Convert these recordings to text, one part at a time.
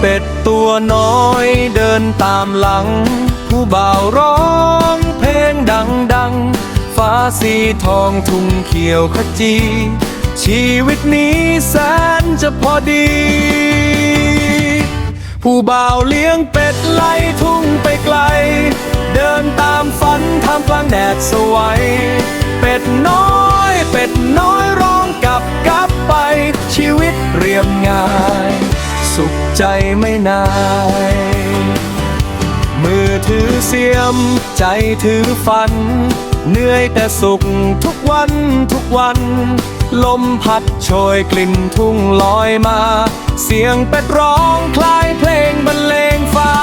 เป็ดตัวน้อยเดินตามหลัง ผู้บ่าวร้องเพลงดังๆฟ้าสีทองทุ่งเขียวขจี ชีวิตนี้แสนจะพอดี ผู้บ่าวเลี้ยงเป็ดไล่ทุ่งไปไกล เดินตามฝันท่ามกลางแดดสวย เป็ดน้อย เป็ดน้อยร้องกลับกลับไป ชีวิตเรียบง่ายสุข ใจไม่นาย มือถือเสียม ใจถือฟัน เหนื่อยแต่สุขทุกวันทุกวัน ลมพัดโชยกลิ่นทุ่งลอยมา เสียงเป็ดร้องคล้ายเพลงบรรเลงฟ้า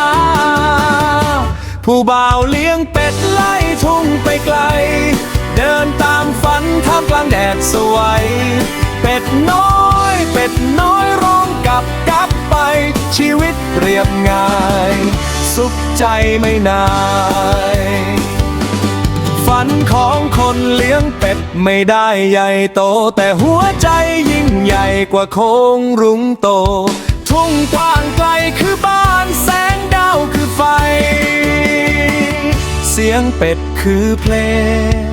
ผู้บ่าวเลี้ยงเป็ดไล่ทุ่งไปไกล เดินตามฝันท่ามกลางแดดสวย เป็ดน้อยเป็ด เรียบง่าย สุขใจไม่นาย ฝันของคนเลี้ยงเป็ดไม่ได้ใหญ่โต แต่หัวใจยิ่งใหญ่กว่าโคงรุ้งโต ทุ่งกว้างไกลคือบ้านแสงดาวคือไฟ เสียงเป็ดคือเพลง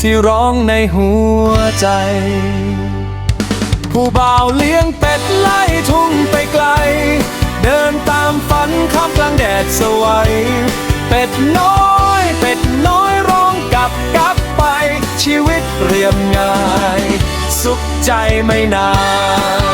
ที่ร้องในหัวใจ ผู้บ่าวเลี้ยงเป็ดไล่ทุ่งไปไกล เดินตามฝันข้ามกลางแดดสวย เป็ดน้อยเป็ดน้อยร้องกับกับไป ชีวิตเรียบง่าย สุขใจไม่นาน